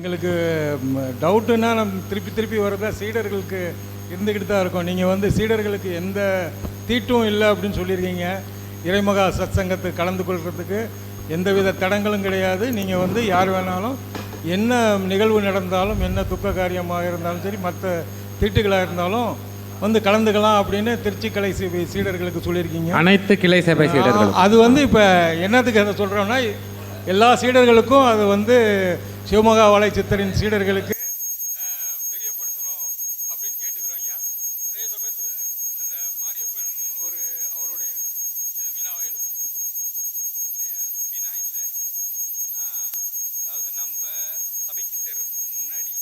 எங்களுக்கு டவுட்டுன்னா நம்ம திருப்பி திருப்பி வரதா சீடர்களுக்கு இருந்துக்கிட்டு தான் இருக்கோம். நீங்கள் வந்து சீடர்களுக்கு எந்த தீட்டும் இல்லை அப்படின்னு சொல்லியிருக்கீங்க. இறைமகா சத்சங்கத்துக்கு கலந்து கொள்கிறதுக்கு எந்தவித தடங்களும் கிடையாது. நீங்கள் வந்து யார் வேணாலும் என்ன நிகழ்வு நடந்தாலும் என்ன துக்க காரியமாக இருந்தாலும் சரி மற்ற தீட்டுகளாக இருந்தாலும் வந்து கலந்துக்கலாம் அப்படின்னு திருச்சி கலை சீ- சீடர்களுக்கு சொல்லியிருக்கீங்க. அனைத்து கிளை சபை சீடர்களும். அது வந்து இப்போ என்னத்துக்கு அதை சொல்கிறோன்னா எல்லா சீடர்களுக்கும் அது வந்து சிவமகா வலை சித்தரின் சீடர்களுக்கு தெரியப்படுத்தணும் அப்படின்னு கேட்டுக்கிறோம் ஐயா. அதே சமயத்தில் அந்த மாரியப்பன் ஒரு அவருடைய வினாவை எழுப்பு இல்லையா வினா இல்லை. ஆஹ், அதாவது நம்ம சபைக்கு சேர்றதுக்கு முன்னாடி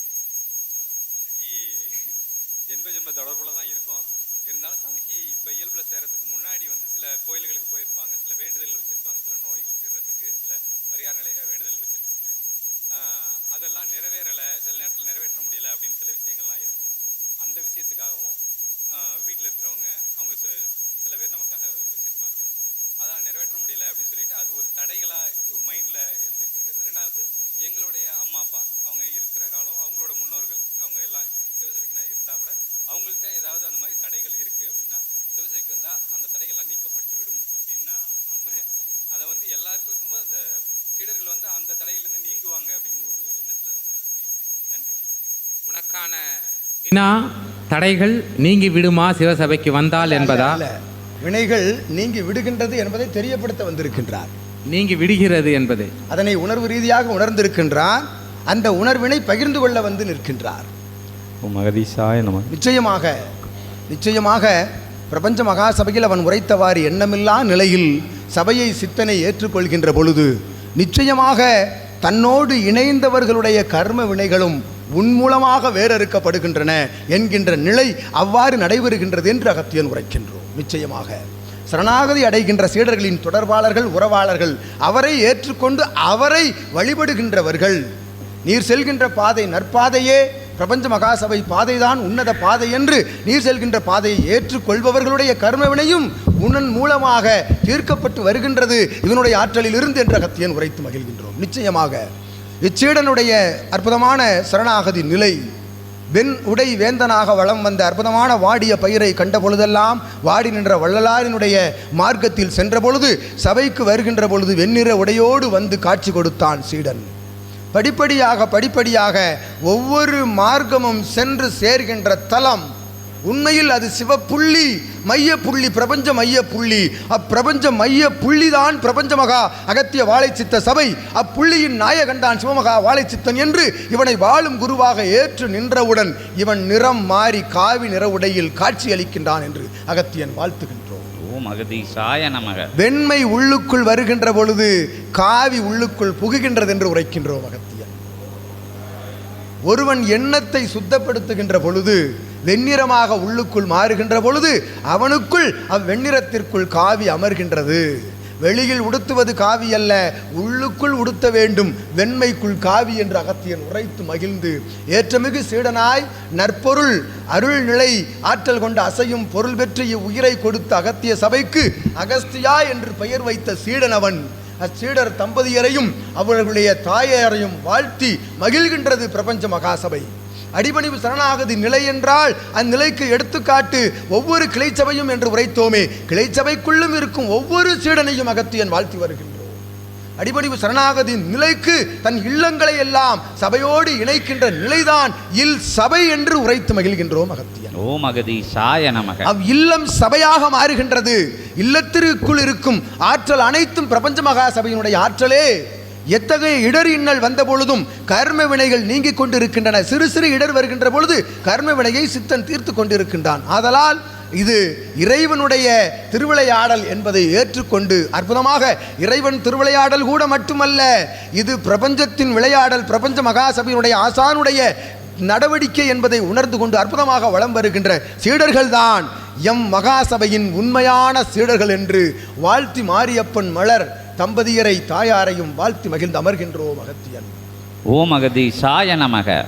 ஜென்ம ஜென்ம தொடர்புல தான் இருக்கும். இருந்தாலும் சபைக்கு இப்போ இயல்பில் சேர்றதுக்கு முன்னாடி வந்து சில கோயில்களுக்கு போயிருப்பாங்க சில வேண்டுதல் வச்சுருப்பாங்க சில நோய் தீர்றதுக்கு சில பரிகார நிலைக்காக வேண்டுதல் வச்சுருப்பாங்க அதெல்லாம் நிறைவேறலை சில நேரத்தில் நிறைவேற்ற முடியலை அப்படின்னு சில விஷயங்கள்லாம் இருக்கும் அந்த விஷயத்துக்காகவும் வீட்டில் இருக்கிறவங்க அவங்க சில- சில பேர் நமக்காக வச்சுருப்பாங்க. அதான் நிறைவேற்ற முடியல அப்படின்னு சொல்லிட்டு அது ஒரு தடைகளாக மைண்டில் இருந்துகிட்டு இருக்கிறது. ரெண்டாவது எங்களுடைய அம்மா அப்பா அவங்க இருக்கிற காலம் அவங்களோட முன்னோர்கள் அவங்க எல்லாம் சிவசபைக்கு நான் இருந்தால் கூட அவங்கள்ட்ட ஏதாவது அந்த மாதிரி தடைகள் இருக்குது அப்படின்னா சிவசபைக்கு வந்தால் அந்த தடைகள்லாம் நீக்கப்பட்டு விடும் அப்படின்னு நான் நம்புகிறேன் அதை வந்து எல்லாருக்கும் இருக்கும்போது அந்த சீடர்கள் வந்து அந்த தடையிலேருந்து நீங்குவாங்க அப்படின்னு ஒரு எண்ணத்தில் அதை நான் கேட்குறேன். நன்றி நன்றி. உனக்கான வினா தடைகள் நீங்கி விடுமா சிவசபைக்கு வந்தால் என்பதா? வினைகள் நீங்கி விடுகின்றது என்பதை தெரியப்படுத்த வந்திருக்கின்றார். நீங்கி விடுகிறது என்பது. அதனை உணர்வு ரீதியாக உணர்ந்திருக்கின்றார். அந்த உணர்வினை பகிர்ந்து கொள்ள வந்து நிற்கின்றார். மகதீஷாய நம. நிச்சயமாக நிச்சயமாக பிரபஞ்ச மகாசபையில் அவன் உரைத்தவாறு எண்ணமில்லா நிலையில் சபையை சித்தனை ஏற்றுக்கொள்கின்ற பொழுது நிச்சயமாக தன்னோடு இணைந்தவர்களுடைய கர்ம வினைகளும் உன் மூலமாக வேறறுக்கப்படுகின்றன என்கின்ற நிலை அவ்வாறு நடைபெறுகின்றது என்று அகத்தியன் உரைக்கின்றோம். நிச்சயமாக. சரணாகதி அடைகின்ற சீடர்களின் தொடர்பாளர்கள் உறவாளர்கள் அவரை ஏற்றுக்கொண்டு அவரை வழிபடுகின்றவர்கள். நீர் செல்கின்ற பாதை நற்பாதையே. பிரபஞ்ச மகாசபை பாதைதான் உன்னத பாதை என்று நீர் செல்கின்ற பாதையை ஏற்றுக்கொள்பவர்களுடைய கர்மவினையும் உன்னன் மூலமாக தீர்க்கப்பட்டு வருகின்றது. இதனுடைய ஆற்றலில் இருந்து என்ற கத்தியன் உரைத்து மகிழ்கின்றோம். நிச்சயமாக. இச்சீடனுடைய அற்புதமான சரணாகதி நிலை. வெண் உடை வேந்தனாக வளம் வந்த அற்புதமான வாடிய பயிரை கண்ட பொழுதெல்லாம் வாடி நின்ற வள்ளலாரினுடைய மார்க்கத்தில் சென்ற பொழுது சபைக்கு வருகின்ற பொழுது வெண்ணிற உடையோடு வந்து காட்சி கொடுத்தான் சீடன். படிப்படியாக படிப்படியாக ஒவ்வொரு மார்க்கமும் சென்று சேர்கின்ற தலம் உண்மையில் அது சிவப்புள்ளி மைய புள்ளி பிரபஞ்ச மைய புள்ளி அப்பிரபஞ்ச மைய புள்ளிதான் பிரபஞ்ச மகா அகத்திய வாழைச்சித்த சபை. அப்புள்ளியின் நாயகன்தான் சிவமகா வாழைச்சித்தன் என்று இவனை வாழும் குருவாக ஏற்று நின்றவுடன் இவன் நிறம் மாறி காவி நிற உடையில் காட்சி அளிக்கின்றான் என்று அகத்தியன் வாழ்த்துகின்றோம். வெண்மை உள்ளுக்குள் வருகின்ற பொழுது காவி உள்ளுக்குள் புகுகின்றது என்று உரைக்கின்றோம் அகத்தியன். ஒருவன் எண்ணத்தை சுத்தப்படுத்துகின்ற பொழுது வெண்ணிறமாக உள்ளுக்குள் மாறுகின்ற பொழுது அவனுக்குள் அவ்வெண்ணிறத்திற்குள் காவி அமர்கின்றது. வெளியில் உடுத்துவது காவி அல்ல உள்ளுக்குள் உடுத்த வேண்டும். வெண்மைக்குள் காவி என்று அகத்தியன் உரைத்து மகிழ்ந்து ஏற்றமிகு சீடனாய் நற்பொருள் அருள்நிலை ஆற்றல் கொண்ட அசையும் பொருள் பெற்று இவ்வுயிரை கொடுத்த அகத்திய சபைக்கு அகஸ்தியா என்று பெயர் வைத்த சீடன் அவன். அச்சீடர் தம்பதியரையும் அவர்களுடைய தாயாரையும் வாழ்த்தி மகிழ்கின்றது பிரபஞ்ச மகாசபை. அடிபணிவு சரணாகதி நிலை என்றால் அந்நிலைக்கு எடுத்துக்காட்டு ஒவ்வொரு கிளைச்சபையும் என்று உரைத்தோமே. கிளைச்சபைக்குள்ளும் இருக்கும் ஒவ்வொரு சீடனையும் அகத்தியன் வாழ்த்தி வருகின்றோம். அடிபணிவு சரணாகதி நிலைக்கு தன் இல்லங்களை எல்லாம் சபையோடு இணைக்கின்ற நிலைதான் இல் சபை என்று உரைத்து மகிழ்கின்றோம் அகத்தியன். ஓ மகதீஷாய நமக. அவ் இல்லம் சபையாக மாறுகின்றது. இல்லத்திற்குள் இருக்கும் ஆற்றல் அனைத்தும் பிரபஞ்ச மகா சபையினுடைய ஆற்றலே. எத்தகைய இடர் இன்னல் வந்த பொழுதும் கர்ம வினைகள் நீங்கிக் கொண்டிருக்கின்றன. சிறு சிறு இடர் வருகின்ற பொழுது கர்ம வினையை சித்தன் தீர்த்து கொண்டிருக்கின்றான். ஆதலால் இது இறைவனுடைய திருவிளையாடல் என்பதை ஏற்றுக்கொண்டு அற்புதமாக இறைவன் திருவிளையாடல் கூட மட்டுமல்ல இது பிரபஞ்சத்தின் விளையாடல் பிரபஞ்ச மகாசபையினுடைய ஆசானுடைய நடவடிக்கை என்பதை உணர்ந்து கொண்டு அற்புதமாக வலம் வருகின்ற சீடர்கள்தான் எம் மகாசபையின் உண்மையான சீடர்கள் என்று வாழ்த்தி மாரியப்பன் மலர் தம்பதியரை தாயாரையும் வாழ்த்தி மகிழ்ந்து அமர்கின்றோம் அகத்தியன். ஓ சாய நமக